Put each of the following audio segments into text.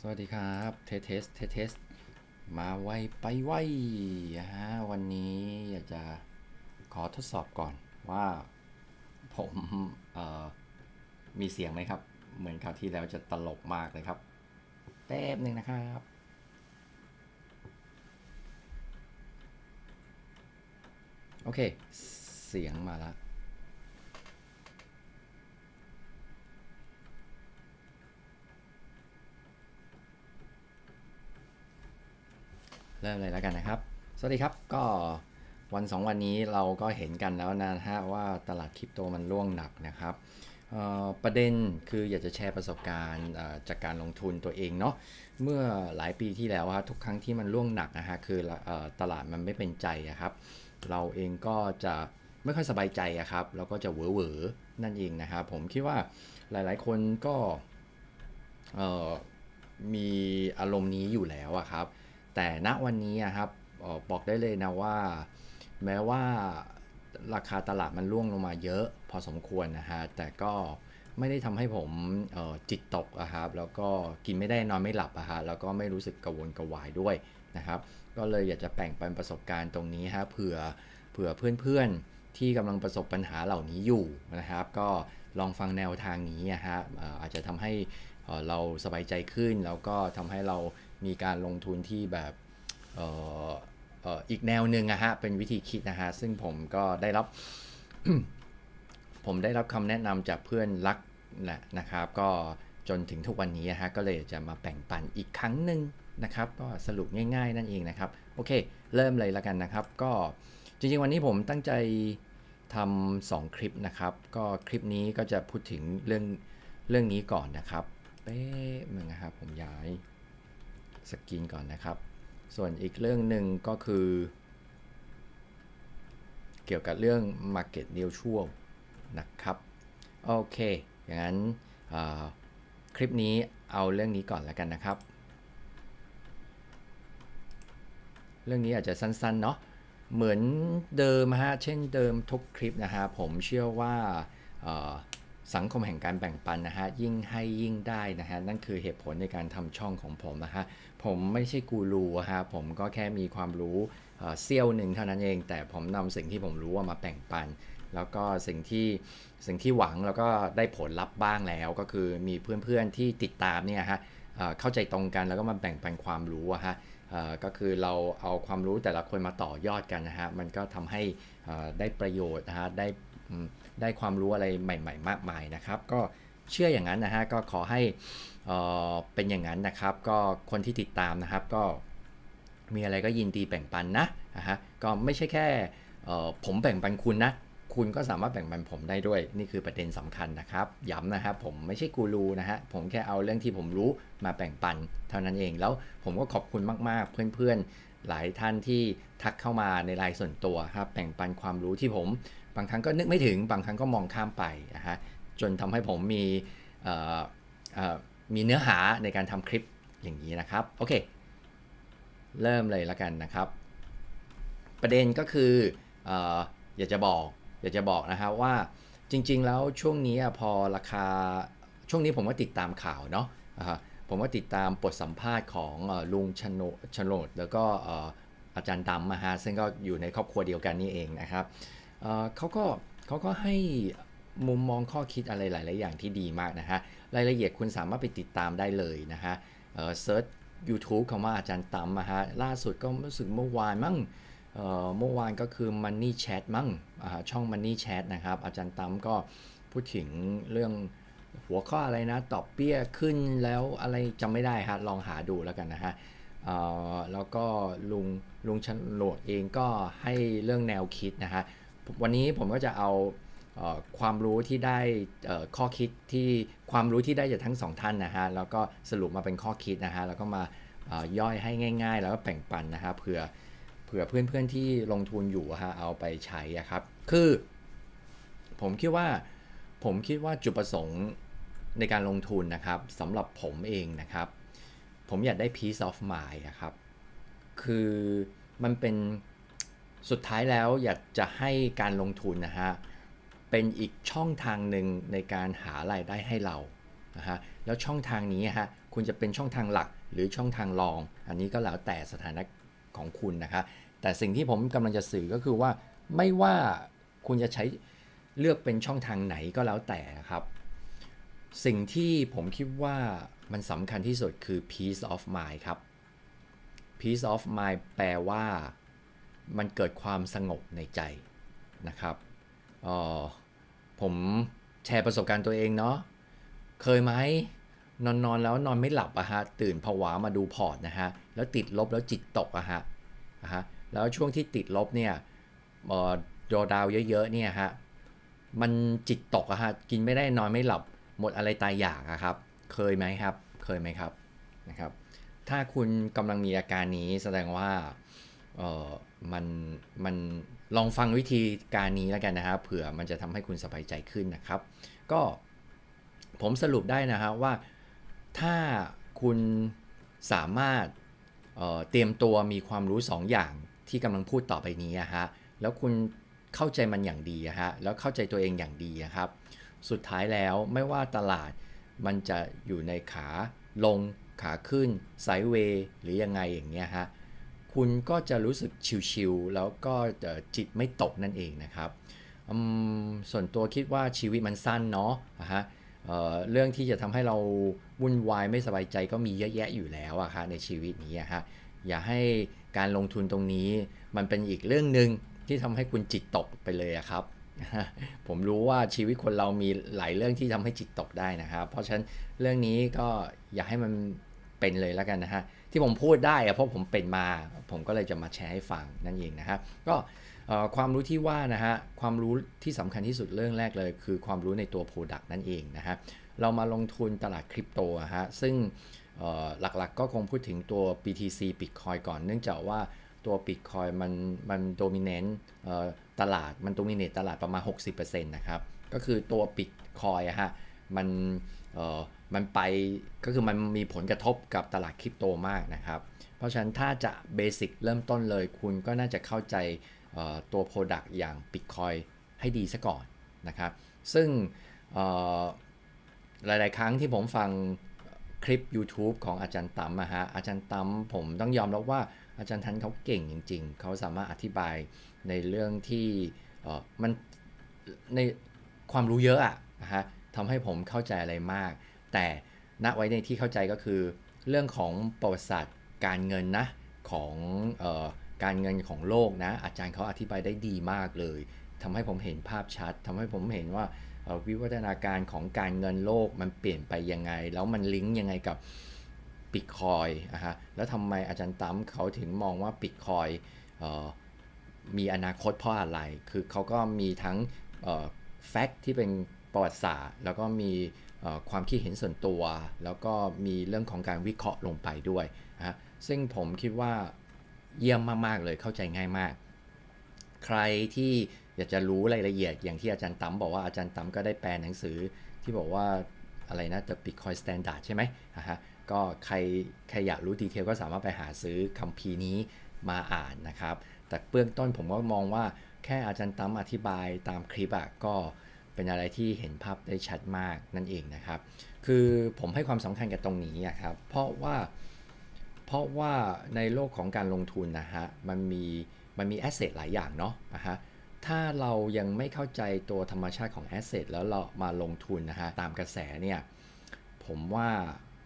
สวัสดีครับเทสเทสเทสเทสมาไวไปไวฮะวันนี้อยากจะขอทดสอบก่อนว่าผมเอ่อมีเสียงไหมครับ เหมือนคราวที่แล้วจะตลกมากเลยครับ แป๊บหนึ่งนะครับโอเค เสียงมาแล้ว ริ่มเลยแล้วกันนะครับ สวัสดีครับก็วันสองวันนี้เราก็เห็นกันแล้วนะฮะว่าตลาดคริปโตมันร่วงหนักนะครับประเด็นคืออยากจะแชร์ประสบการณ์จากการลงทุนตัวเองเนาะเมื่อหลายปีที่แล้วฮะทุกครั้งที่มันร่วงหนักนะฮะคือตลาดมันไม่เป็นใจครับ เราเองก็จะไม่ค่อยสบายใจครับแล้วก็จะเหวอเหวอๆนั่นเองนะครับผมคิดว่าหลายๆ คนก็มีอารมณ์นี้อยู่แล้วครับ แต่ณวันนี้อะครับบอกได้เลยนะว่า แม้ว่าราคาตลาดมันร่วงลงมาเยอะพอสมควรนะฮะแต่ก็ไม่ได้ทำให้ผมจิตตกอะครับแล้วก็กินไม่ได้นอนไม่หลับอะฮะแล้วก็ไม่รู้สึกกระวนกระวายด้วยนะครับ ก็เลยอยากจะแบ่งปันประสบการณ์ตรงนี้ฮะเผื่อเผื่อเพื่อนๆที่กำลังประสบปัญหาเหล่านี้อยู่นะครับ ก็ลองฟังแนวทางนี้อะฮะอาจจะทำให้เอ่อเราสบายใจขึ้น แล้วก็ทำให้เรา มีการลงทุนที่แบบเออเอ,อ,อีกแนวหนึ่งอะฮะเป็นวิธีคิดนะฮะซึ่งผมก็ได้รับ ผมได้รับคำแนะนำจากเพื่อนรักแหละนะครับ ก็จนถึงทุกวันนี้นะฮะก็เลยจะมาแบ่งปันอีกครั้งหนึ่งนะครับ ก็สรุปง่าย ๆ นั่นเองนะครับ โอเค เริ่มเลยล้วกันนะครับ ก็จริงๆ วันนี้ผมตั้งใจทำสองคลิปนะครับ ก็คลิปนี้ก็จะพูดถึงเรื่องเรื่องนี้ก่อนนะครับเป๊ะมึงนะครับผมย้าย สกรีนก่อนนะครับ ส่วนอีกเรื่องหนึ่งก็คือ เกี่ยวกับเรื่อง Market Neutral นะครับ โอเค อย่างนั้นคลิปนี้เอาเรื่องนี้ก่อนแล้วกันนะครับ เรื่องนี้อาจจะสั้นๆเนาะเหมือนเดิมฮะ เช่นเดิมทุกคลิปนะฮะ ผมเชื่อว่า สังคมแห่งการแบ่งปันนะฮะยิ่งให้ยิ่งได้นะฮะนั่นคือเหตุผลในการทำช่องของผมนะฮะผมไม่ใช่กูรูอะฮะผมก็แค่มีความรู้เซี่ยวหนึ่งเท่านั้นเอง แต่ผมนำสิ่งที่ผมรู้ามาแบ่งปัน แล้วก็สิ่งที่สิ่งที่หวังแล้วก็ได้ผลลัพธ์บ้างแล้วก็คือมีเพื่อนๆที่ติดตามเนี่ยฮะเข้าใจตรงกันแล้วก็มาแบ่งปันความรู้อะฮะก็คือเราเอาความรู้แต่ละคนมาต่อยอดกันนะฮะมันก็ทำให้ได้ประโยชน์นะฮะได้ ได้ความรู้อะไรใหม่ ๆ มากมายนะครับ ก็เชื่ออย่างนั้นนะฮะก็ขอให้เอ่อเป็นอย่างนั้นนะครับ ก็คนที่ติดตามนะครับก็มีอะไรก็ยินดีแบ่งปันนะนะฮะก็ไม่ใช่แค่ผมแบ่งปันคุณนะ คุณก็สามารถแบ่งปันผมได้ด้วย นี่คือประเด็นสำคัญนะครับ ย้ำนะครับผมไม่ใช่กูรูนะฮะ ผมแค่เอาเรื่องที่ผมรู้มาแบ่งปันเท่านั้นเอง แล้วผมก็ขอบคุณมาก ๆ เพื่อน ๆ หลายท่านที่ทักเข้ามาในไลน์ส่วนตัวครับ แบ่งปันความรู้ที่ผม บางครั้งก็นึกไม่ถึง บางครั้งก็มองข้ามไปนะฮะจนทำให้ผมมีมีเนื้อหาในการทำคลิปอย่างนี้นะครับ โอเค เริ่มเลยแล้วกันนะครับ ประเด็นก็คือออยากจะบอกอยากจะบอกนะครับว่าจริง ๆ แล้วช่วงนี้พอราคาช่วงนี้ผมก็ติดตามข่าวเนาะอ่าฮะผมก็ติดตามบทสัมภาษณ์ของลุงชโนชโนดแล้วก็เอ่ออาจารย์ดำมาฮะซึ่งก็อยู่ในครอบครัวเดียวกันนี่เองนะครับ เขาก็เขาก็ให้มุมมองข้อคิดอะไรหลาย ๆ อย่างที่ดีมากนะฮะ รายละเอียดคุณสามารถไปติดตามได้เลยนะฮะเซิร์ช YouTube คำว่าอาจารย์ตำมาฮะ ล่าสุดก็รู้สึกเมื่อวานมั้งเมื่อวานก็คือ Money Chat มั้งช่อง Money Chat นะครับ อาจารย์ตำก็พูดถึงเรื่องหัวข้ออะไรนะตอบเปี้ยขึ้นแล้วอะไรจำไม่ได้ฮะ ลองหาดูแล้วกันนะฮะแล้วก็ลุงลุงชันโหลดเองก็ให้เรื่องแนวคิดนะฮะ วันนี้ผมก็จะเอาอความรู้ที่ได้ข้อคิดที่ความรู้ที่ได้จากทั้งสองท่านนะฮะแล้วก็สรุปมาเป็นข้อคิดนะฮะแล้วก็มาย่อยให้ง่าย ๆ แล้วก็แบ่งปันนะฮะเผื่อเผื่อเพื่อนๆที่ลงทุนอยู่อะฮะเอาไปใช้ครับ คือ ผมคิดว่าผมคิดว่าจุดประสงค์ในการลงทุนนะครับสำหรับผมเองนะครับ ผมอยากได้ peace of mind อะครับ คือมันเป็น สุดท้ายแล้วอยากจะให้การลงทุนนะฮะเป็นอีกช่องทางหนึ่งในการหารายได้ให้เรานะฮะแล้วช่องทางนี้ฮะคุณจะเป็นช่องทางหลักหรือช่องทางรอง อันนี้ก็แล้วแต่สถานะของคุณนะคะแต่สิ่งที่ผมกำลังจะสื่อก็คือว่าไม่ว่าคุณจะใช้เลือกเป็นช่องทางไหนก็แล้วแต่ครับ สิ่งที่ผมคิดว่ามันสำคัญที่สุดคือ peace of mind ครับ peace of mind แปลว่า มันเกิดความสงบในใจนะครับออผมแชร์ประสบการณ์ตัวเองเนาะเคยไหมนอนนอนแล้วนอนไม่หลับอะฮะตื่นผวามาดูพอร์ตนะฮะแล้วติดลบแล้วจิตตกอะฮะอะฮะแล้วช่วงที่ติดลบเนี่ยเอ่อโดดาวเยอะๆเนี่ยฮะมันจิตตกอะฮะกินไม่ได้นอนไม่หลับหมดอะไรตายอยากอะครับ เคยไหมครับ เคยไหมครับนะครับ ถ้าคุณกำลังมีอาการนี้แสดงว่าเออ มันมันลองฟังวิธีการนี้แล้วกันนะครับเผื่อมันจะทำให้คุณสบายใจขึ้นนะครับ ก็ผมสรุปได้นะฮะว่าถ้าคุณสามารถเเตรียมตัวมีความรู้ 2ออย่างที่กำลังพูดต่อไปนี้อะฮะแล้วคุณเข้าใจมันอย่างดีอะฮะแล้วเข้าใจตัวเองอย่างดีอะครับ สุดท้ายแล้วไม่ว่าตลาดมันจะอยู่ในขาลงขาขึ้นไซด์เวย์หรือยังไงอย่างเงี้ยฮะ คุณก็จะรู้สึกชิลๆแล้วก็จิตไม่ตกนั่นเองนะครับส่วนตัวคิดว่าชีวิตมันสั้นเนาะนะฮะเเรื่องที่จะทำให้เราวุ่นวายไม่สบายใจก็มีเยอะแยะอยู่แล้วอะฮะในชีวิตนี้อะฮะอย่าให้การลงทุนตรงนี้มันเป็นอีกเรื่องหนึ่งที่ทำให้คุณจิตตกไปเลยอะครับ ผมรู้ว่าชีวิตคนเรามีหลายเรื่องที่ทำให้จิตตกได้นะครับ เพราะฉะนั้นเรื่องนี้ก็อย่าให้มันเป็นเลยแล้วกันนะฮะ ที่ผมพูดได้อะเพราะผมเป็นมา ผมก็เลยจะมาแชร์ให้ฟังนั่นเองนะครับก็ความรู้ที่ว่านะฮะความรู้ที่สำคัญที่สุดเรื่องแรกเลย คือความรู้ในตัว Product นั่นเองนะฮะเรามาลงทุนตลาดคริปโตอะฮะซึ่งหลักๆก็คงพูดถึงตัว BTC Bitcoin ก่อน เนื่องจากว่าตัว Bitcoin มันมันโดมิเนนต์ตลาดมันโดมิเนตตลาดประมาณ 60%นะครับก็คือตัว Bitcoin อะฮะมันเมันไปก็คือมันมีผลกระทบกับตลาดคริปโตมากนะครับ เพราะฉะนั้นถ้าจะเบสิกเริ่มต้นเลย คุณก็น่าจะเข้าใจตัว Product อย่าง Bitcoin ให้ดีซะก่อนนะครับ ซึ่งหลาย ๆ ครั้งที่ผมฟังคลิป YouTube ของอาจารย์ตั้มอะฮะ อาจารย์ตั้มผมต้องยอมรับว่าอาจารย์ทันเขาเก่งจริง ๆ เขาสามารถอธิบายในเรื่องที่มันในความรู้เยอะอะนะฮะทำให้ผมเข้าใจอะไรมาก แต่ณไว้ในที่เข้าใจก็คือ เรื่องของประวัติศาสตร์การเงินนะของออการเงินของโลกนะ อาจารย์เขาอธิบายได้ดีมากเลยทำให้ผมเห็นภาพชัดทำให้ผมเห็นว่าวิวัฒนาการของการเงินโลกมันเปลี่ยนไปยังไง แล้วมันลิงก์ยังไงกับบิตคอยอะฮะแล้วทำไมอาจารย์ตั้มเขาถึงมองว่าบิตคอยมีอนาคตเพราะอะไร คือเขาก็มีทั้งแฟกต์ที่เป็นประวัติศาสตร์ แล้วก็มี ความคิดเห็นส่วนตัว แล้วก็มีเรื่องของการวิเคราะห์ลงไปด้วยนะซึ่งผมคิดว่าเยี่ยมมากๆเลยเข้าใจง่ายมาก ใครที่อยากจะรู้รายละเอียดอย่างที่อาจารย์ตั้มบอกว่าอาจารย์ตั้มก็ได้แปลหนังสือที่บอกว่าอะไรนะ The Bitcoin Standard ใช่ไหมนะฮะก็ใครใครอยากรู้ดีเทลก็สามารถไปหาซื้อคัมภีร์นี้มาอ่านนะครับ แต่เบื้องต้นผมก็มองว่าแค่อาจารย์ตั้มอธิบายตามคลิปอะก็ เป็นอะไรที่เห็นภาพได้ชัดมากนั่นเองนะครับ คือผมให้ความสำคัญกับตรงนี้อะครับ เพราะว่าเพราะว่าในโลกของการลงทุนนะฮะมันมีมันมีแอสเซทหลายอย่างเนาะนะฮะถ้าเรายังไม่เข้าใจตัวธรรมชาติของแอสเซทแล้วเรามาลงทุนนะฮะตามกระแสเนี่ยผมว่า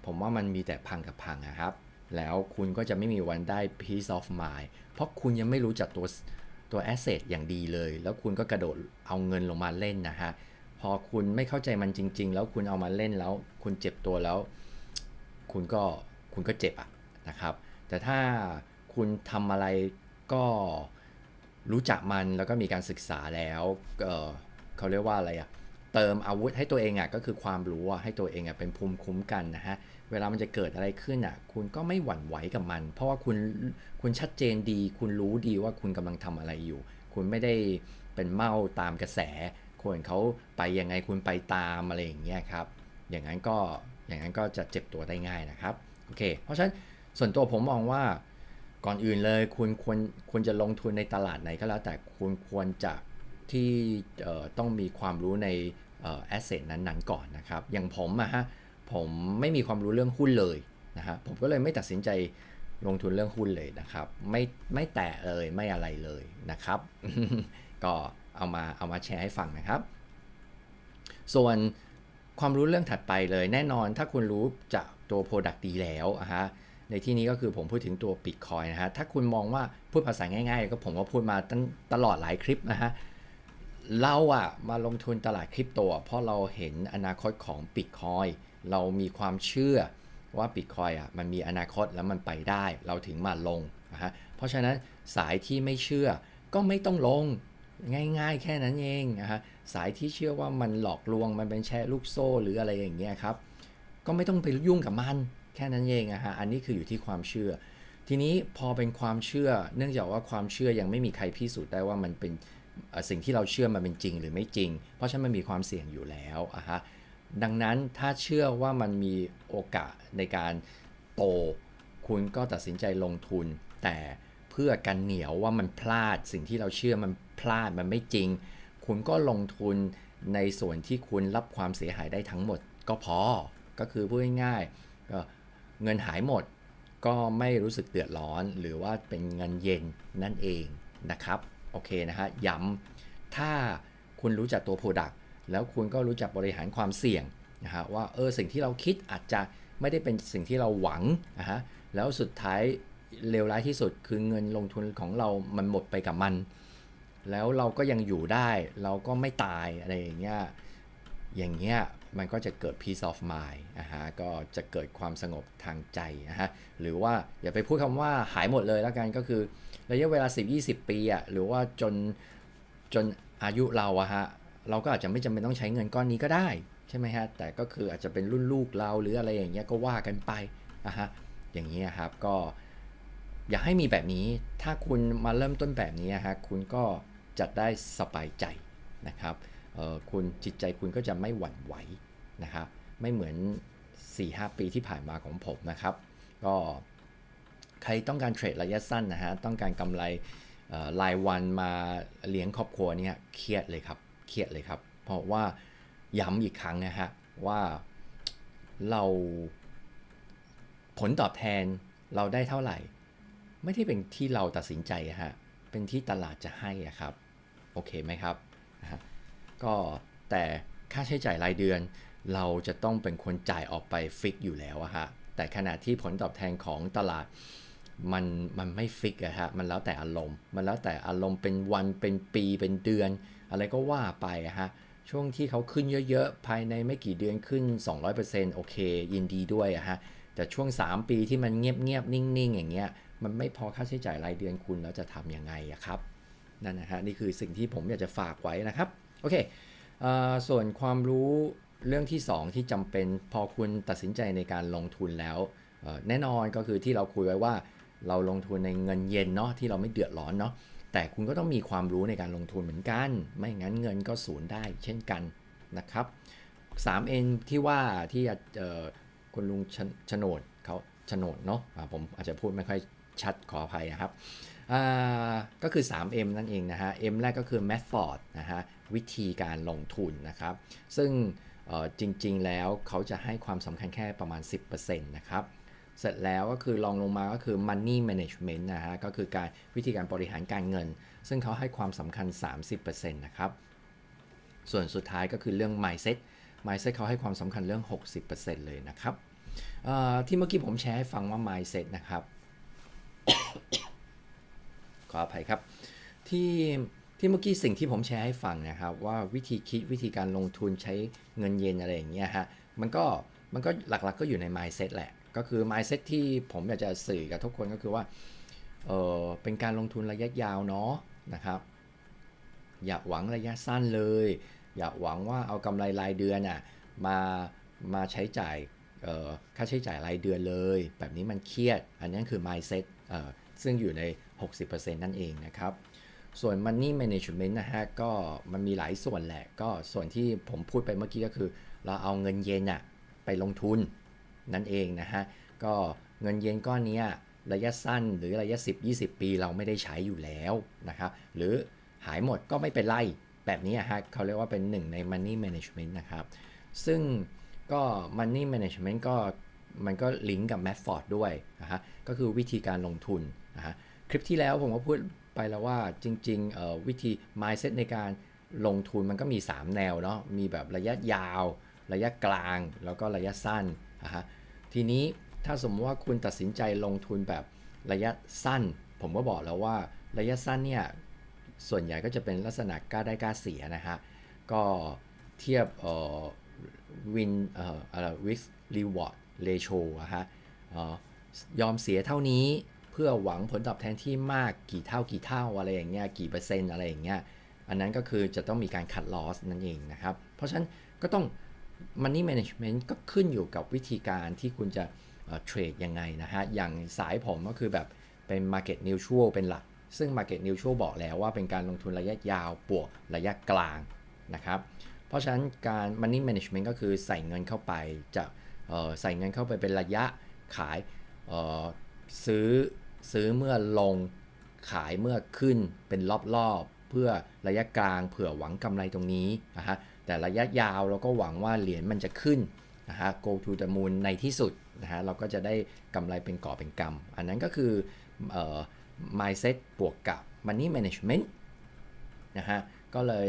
ผมว่ามันมีแต่พังกับพังนะครับ แล้วคุณก็จะไม่มีวันได้ peace of mind เพราะคุณยังไม่รู้จักตัว ตัวแอสเซทอย่างดีเลย แล้วคุณก็กระโดดเอาเงินลงมาเล่นนะฮะ พอคุณไม่เข้าใจมันจริง ๆ แล้วคุณเอามาเล่นแล้ว คุณเจ็บตัวแล้ว คุณก็คุณก็เจ็บอะนะครับ แต่ถ้าคุณทำอะไรก็รู้จักมันแล้วก็มีการศึกษาแล้วเเขาเรียกว่าอะไรอะเติมอาวุธให้ตัวเองอะก็คือความรู้อะให้ตัวเองอะเป็นภูมิคุ้มกันนะฮะ เวลามันจะเกิดอะไรขึ้นอะ คุณก็ไม่หวั่นไหวกับมัน เพราะว่าคุณคุณชัดเจนดี คุณรู้ดีว่าคุณกำลังทำอะไรอยู่ คุณไม่ได้เป็นเมาตามกระแส คนเขาไปยังไงคุณไปตามอะไรอย่างเงี้ยครับ อย่างนั้นก็อย่างนั้นก็จะเจ็บตัวได้ง่ายนะครับโอเค เพราะฉะนั้นส่วนตัวผมมองว่าก่อนอื่นเลยคุณควรควรจะลงทุนในตลาดไหนก็แล้วแต่คุณควรจะที่ต้องมีความรู้ในอ่อแอสเซทนั้นๆก่อนนะครับ อย่างผมอะฮะ ผมไม่มีความรู้เรื่องหุ้นเลยนะฮะผมก็เลยไม่ตัดสินใจลงทุนเรื่องหุ้นเลยนะครับ ไม่ไม่แตะเลยไม่อะไรเลยนะครับ ก็เอามาเอามาแชร์ให้ฟังนะครับ ส่วนความรู้เรื่องถัดไปเลยแน่นอนถ้าคุณรู้จากตัว Product ดีแล้วอะฮะในที่นี้ก็คือผมพูดถึงตัว Bitcoin นะฮะถ้าคุณมองว่าพูดภาษาง่ายๆ ก็ผมก็พูดมาตั้งตลอดหลายคลิปนะฮะเราอะมาลงทุนตลาดคริปโตอะเพราะเราเห็นอนาคตของ Bitcoin เรามีความเชื่อว่า Bitcoin อะมันมีอนาคตแล้วมันไปได้ เราถึงมาลงนะฮะเพราะฉะนั้นสายที่ไม่เชื่อก็ไม่ต้องลงง่าย ๆ แค่นั้นเองนะฮะสายที่เชื่อว่ามันหลอกลวงมันเป็นแชร์ลูกโซ่หรืออะไรอย่างเงี้ยครับ ก็ไม่ต้องไปยุ่งกับมันแค่นั้นเองนะฮะอันนี้คืออยู่ที่ความเชื่อ ทีนี้พอเป็นความเชื่อ เนื่องจากว่าความเชื่อยังไม่มีใครพิสูจน์ได้ว่ามันเป็นสิ่งที่เราเชื่อมันเป็นจริงหรือไม่จริง เพราะฉะนั้นมันมีความเสี่ยงอยู่แล้วอะฮะ ดังนั้นถ้าเชื่อว่ามันมีโอกาสในการโต คุณก็ตัดสินใจลงทุน แต่เพื่อกันเหนียวว่ามันพลาดสิ่งที่เราเชื่อมันพลาดมันไม่จริง คุณก็ลงทุนในส่วนที่คุณรับความเสียหายได้ทั้งหมดก็พอ ก็คือพูดง่ายๆก็เงินหายหมดก็ไม่รู้สึกเดือดร้อน หรือว่าเป็นเงินเย็นนั่นเองนะครับ โอเคนะฮะย้ำถ้าคุณรู้จักตัว Product แล้วคุณก็รู้จักบริหารความเสี่ยงนะฮะว่าเออสิ่งที่เราคิดอาจจะไม่ได้เป็นสิ่งที่เราหวังนะฮะแล้วสุดท้ายเลวร้ายที่สุดคือเงินลงทุนของเรามันหมดไปกับมัน แล้วเราก็ยังอยู่ได้ เราก็ไม่ตายอะไรอย่างเงี้ยอย่างเงี้ยมันก็จะเกิด peace of mind นะฮะก็จะเกิดความสงบทางใจนะฮะหรือว่าอย่าไปพูดคำว่าหายหมดเลยแล้วกันก็คือระยะเวลา 10-20 ปีอะหรือว่าจนจนอายุเราอะฮะ เราก็อาจจะไม่จำเป็นต้องใช้เงินก้อนนี้ก็ได้ใช่ไหมฮะแต่ก็คืออาจจะเป็นรุ่นลูกเราหรืออะไรอย่างเงี้ยก็ว่ากันไปนะฮะอย่างเงี้ยครับก็อยากให้มีแบบนี้ถ้าคุณมาเริ่มต้นแบบนี้นะฮะคุณก็จะได้สบายใจนะครับเออคุณจิตใจคุณก็จะไม่หวั่นไหวนะครับไม่เหมือน 4-5 ปีที่ผ่านมาของผมนะครับ ก็ใครต้องการเทรดระยะสั้นนะฮะต้องการกำไรรายวันมาเลี้ยงครอบครัวเนี่ยเครียดเลยครับ เครียดเลยครับ เพราะว่าย้ำอีกครั้งนะฮะว่าเราผลตอบแทนเราได้เท่าไหร่ ไม่ได้เป็นที่เราตัดสินใจฮะเป็นที่ตลาดจะให้อะครับ โอเคไหมครับ ก็แต่ค่าใช้จ่ายรายเดือน เราจะต้องเป็นคนจ่ายออกไปฟิกอยู่แล้วอะฮะแต่ขณะที่ผลตอบแทนของตลาด มันมันไม่ฟิกอะฮะมันแล้วแต่อารมณ์ มันแล้วแต่อารมณ์เป็นวันเป็นปีเป็นเดือน อะไรก็ว่าไปอะฮะช่วงที่เขาขึ้นเยอะๆ ภายในไม่กี่เดือนขึ้น 200%โอเค ยินดีด้วยอะฮะแต่ช่วง 3 ปีที่มันเงียบๆ นิ่งๆ อย่างเงี้ยมันไม่พอค่าใช้จ่ายรายเดือนคุณแล้วจะทำยังไงอะครับนั่นนะฮะนี่คือสิ่งที่ผมอยากจะฝากไว้นะครับโอเคเออส่วนความรู้เรื่องที่ 2 ที่จำเป็นพอคุณตัดสินใจในการลงทุนแล้วแน่นอนก็คือที่เราคุยไว้ว่า เราลงทุนในเงินเย็นเนาะที่เราไม่เดือดร้อนเนาะแต่คุณก็ต้องมีความรู้ในการลงทุนเหมือนกัน ไม่งั้นเงินก็สูญได้เช่นกันนะครับ 3N ที่ว่าที่คุณลุงชโฉนดเขาโฉนดเนาะผมอาจจะพูดไม่ค่อยชัดขออภัยนะครับก็คือ 3M นั่นเองนะฮะ M แรกก็คือ method นะฮะวิธีการลงทุนนะครับ ซึ่งจริงๆแล้วเขาจะให้ความสำคัญแค่ประมาณ 10%นะครับ เสร็จแล้วก็คือลองลงมาก็คือ money management นะฮะ ก็คือการวิธีการบริหารการเงิน ซึ่งเขาให้ความสำคัญ 30%นะครับ ส่วนสุดท้ายก็คือเรื่อง mindset mindset เขาให้ความสำคัญเรื่อง 60%เลยนะครับที่เมื่อกี้ผมแชร์ให้ฟังว่า mindset นะครับ ขออภัยครับ ที่ที่เมื่อกี้สิ่งที่ผมแชร์ให้ฟังนะครับ ว่าวิธีคิดวิธีการลงทุนใช้เงินเย็นอะไรอย่างเงี้ยฮะมันก็มันก็หลักๆก็อยู่ใน mindset แหละ ก็คือ mindset ที่ผมอยากจะสื่อกับทุกคนก็คือว่าเออเป็นการลงทุนระยะยาวเนาะนะครับ อย่าหวังระยะสั้นเลย อย่าหวังว่าเอากำไรรายเดือนอะมามาใช้จ่ายเออค่าใช้จ่ายรายเดือนเลย แบบนี้มันเครียด อันนั้คือ mindset เออซึ่งอยู่ใน 60%นั่นเองนะครับ ส่วน money management นะฮะ ก็มันมีหลายส่วนแหละ ก็ส่วนที่ผมพูดไปเมื่อกี้ก็คือ เราเอาเงินเย็นอะไปลงทุน นั่นเองนะฮะ ก็เงินเย็นก้อนนี้ระยะสั้นหรือระยะ 10-20 ปีเราไม่ได้ใช้อยู่แล้วนะครับหรือหายหมดก็ไม่เป็นไร แบบนี้ฮะเขาเรียกว่าเป็นหนึ่งใน money management นะครับ ซึ่งก็ Money Management ก็มันก็ลิงก์กับ m a t f o r d ด้วยนะฮะก็คือวิธีการลงทุนนะฮะคลิปที่แล้วผมก็พูดไปแล้วว่าจริงๆวิธี mindset ในการลงทุนมันก็มี 3 แนวเนาะมีแบบระยะยาว ระยะกลางแล้วก็ระยะสั้นนะฮะ ทีนี้ถ้าสมมติว่าคุณตัดสินใจลงทุนแบบระยะสั้น ผมก็บอกแล้วว่าระยะสั้นเนี่ย ส่วนใหญ่ก็จะเป็นลักษณะกล้าได้กล้าเสียนะฮะ ก็เทียบเอ่อวินเอ่ออะไร risk reward ratio อะฮะออยอมเสียเท่านี้เพื่อหวังผลตอบแทนที่มากกี่เท่ากี่เท่าอะไรอย่างเงี้ยกี่เปอร์เซ็นต์อะไรอย่างเงี้ยอันนั้นก็คือจะต้องมีการ cut loss นั่นเองนะครับ เพราะฉะนั้นก็ต้อง money management ก็ขึ้นอยู่กับวิธีการที่คุณจะเทรดยังไงนะฮะ อย่างสายผมก็คือแบบเป็น market neutral เป็นหลัก ซึ่ง market neutral บอกแล้วว่าเป็นการลงทุนระยะยาวบวกระยะกลางนะครับ เพราะฉะนั้นการ money management ก็คือใส่เงินเข้าไปจะใส่เงินเข้าไปเป็นระยะขายซื้อซื้อเมื่อลงขายเมื่อขึ้นเป็นรอบๆ เพื่อระยะกลางเผื่อหวังกำไรตรงนี้นะฮะ แต่ระยะยาวเราก็หวังว่าเหรียญมันจะขึ้นนะฮะ go to the moon ในที่สุดนะฮะเราก็จะได้กำไรเป็นก่อเป็นกำอันนั้นก็คือเอ่อ mindset บวกกับ money management นะฮะก็เลย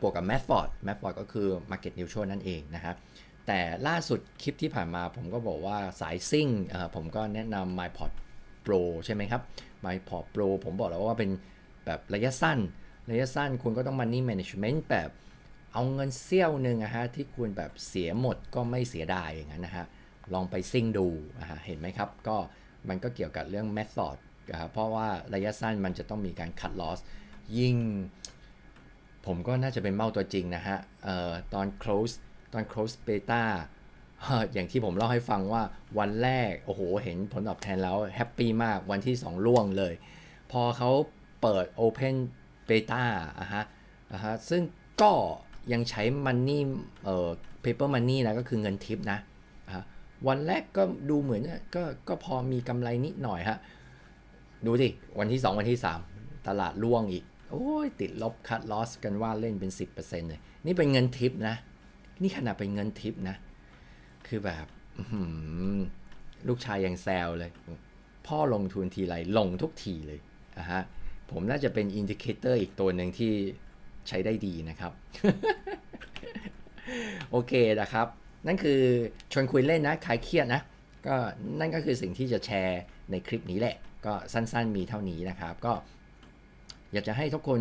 บวกกับ m a t f o r d m a t f o r d ก็คือ market neutral นั่นเองนะครับแต่ล่าสุดคลิปที่ผ่านมาผมก็บอกว่าสายซิ่งผมก็แนะนำ MyPort Pro ใช่ไหมครับ MyPort Pro ผมบอกแล้วว่าเป็นแบบระยะสั้น ระยะสั้นคุณก็ต้อง money management แบบ เอาเงินเสี้ยวหนึ่งอะฮะที่คุณแบบเสียหมดก็ไม่เสียดายอย่างนั้นนะฮะลองไปซิ่งดูอะฮะเห็นไหมครับ ก็มันก็เกี่ยวกับเรื่อง method นะครับเพราะว่าระยะสั้นมันจะต้องมีการ cut loss ยิ่ง ผมก็น่าจะเป็นเมาตัวจริงนะฮะเอ่อตอน close ตอน close beta อย่างที่ผมเล่าให้ฟังว่าวันแรก โอ้โห เห็นผลตอบแทนแล้วแฮปปี้มากวันที่ 2 ล่วงเลย พอเขาเปิด open beta อะฮะอะฮะซึ่งก็ ยังใช้ money เอ่อ paper money นะก็คือเงินทิปนะวันแรกก็ดูเหมือนก็ก็พอมีกำไรนิดหน่อยฮะ ดูสิ วันที่ 2 วันที่ 3 ตลาดล่วงอีก โอ้ย ติดลบคัดลอสกันว่าเล่นเป็น 10%เลยนี่เป็นเงินทิปนะ นี่ขนาดเป็นเงินทิปนะ คือแบบลูกชายยังแซวเลย พ่อลงทุนทีไรลงทุกทีเลยอะฮะผมน่าจะเป็นอินดิเคเตอร์อีกตัวหนึ่งที่ ใช้ได้ดีนะครับ โอเคนะครับ นั่นคือชวนคุยเล่นนะคลายเครียดนะ ก็นั่นก็คือสิ่งที่จะแชร์ในคลิปนี้แหละ ก็สั้นๆมีเท่านี้นะครับ ก็ อยากจะให้ทุกคน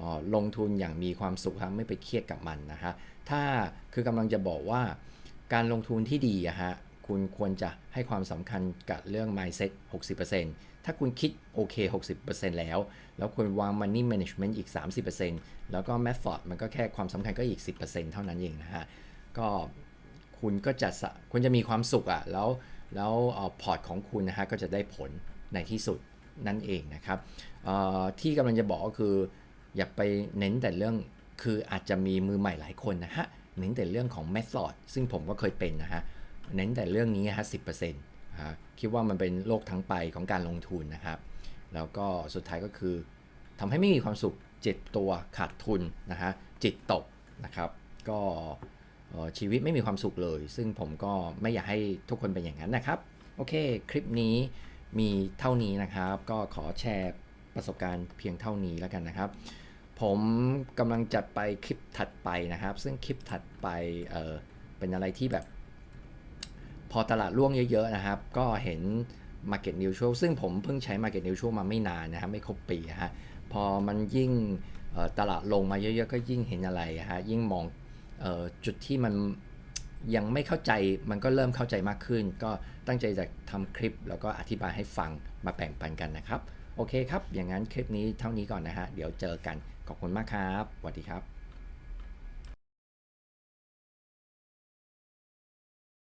ออลงทุนอย่างมีความสุขครับไม่ไปเครียดกับมันนะฮะถ้าคือกำลังจะบอกว่าการลงทุนที่ดีอะฮะคุณควรจะให้ความสำคัญกับเรื่อง mindset 60% ถ้าคุณคิดโอเค 60%แล้ว แล้วคุณวาง money management อีก 30%แล้วก็ method มันก็แค่ความสำคัญก็อีก 10%เท่านั้นเองนะฮะ ก็คุณก็จะคุณจะมีความสุขอะ่ะ แล้วแล้วอพอร์ตของคุณนะฮะก็จะได้ผลในที่สุดนั่นเองนะครับอ่อที่กำลังจะบอกก็คือ อย่าไปเน้นแต่เรื่องคืออาจจะมีมือใหม่หลายคนนะฮะ เน้นแต่เรื่องของ method ซึ่งผมก็เคยเป็นนะฮะ เน้นแต่เรื่องนี้ฮะสิ นะฮะคิดว่ามันเป็นโลกทั้งไปของการลงทุนนะครับ แล้วก็สุดท้ายก็คือทำให้ไม่มีความสุขเจ็บตัวขาดทุนนะฮะจิตตกนะครับ ก็ชีวิตไม่มีความสุขเลย ซึ่งผมก็ไม่อยากให้ทุกคนเป็นอย่างนั้นนะครับ โอเค คลิปนี้มีเท่านี้นะครับ ก็ขอแชร์ประสบการณ์เพียงเท่านี้แล้วกันนะครับ ผมกำลังจัดไปคลิปถัดไปนะครับ ซึ่งคลิปถัดไปเเป็นอะไรที่แบบ อตลาดร่วงเยอะๆนะครับ ก็เห็น Market Neutral ซึ่งผมเพิ่งใช้ Market Neutral มาไม่นานนะครับ ไม่ครบปีอะฮะพอมันยิ่งตลาดลงมาเยอะๆ ก็ยิ่งเห็นอะไรอะฮะยิ่งมองออจุดที่มันยังไม่เข้าใจมันก็เริ่มเข้าใจมากขึ้น ก็ตั้งใจจะทำคลิป แล้วก็อธิบายให้ฟังมาแบ่งปันกันนะครับ โอเคครับ อย่างนั้นคลิปนี้เท่านี้ก่อนนะฮะ เดี๋ยวเจอกัน ขอบคุณมากครับสวัสดีครับ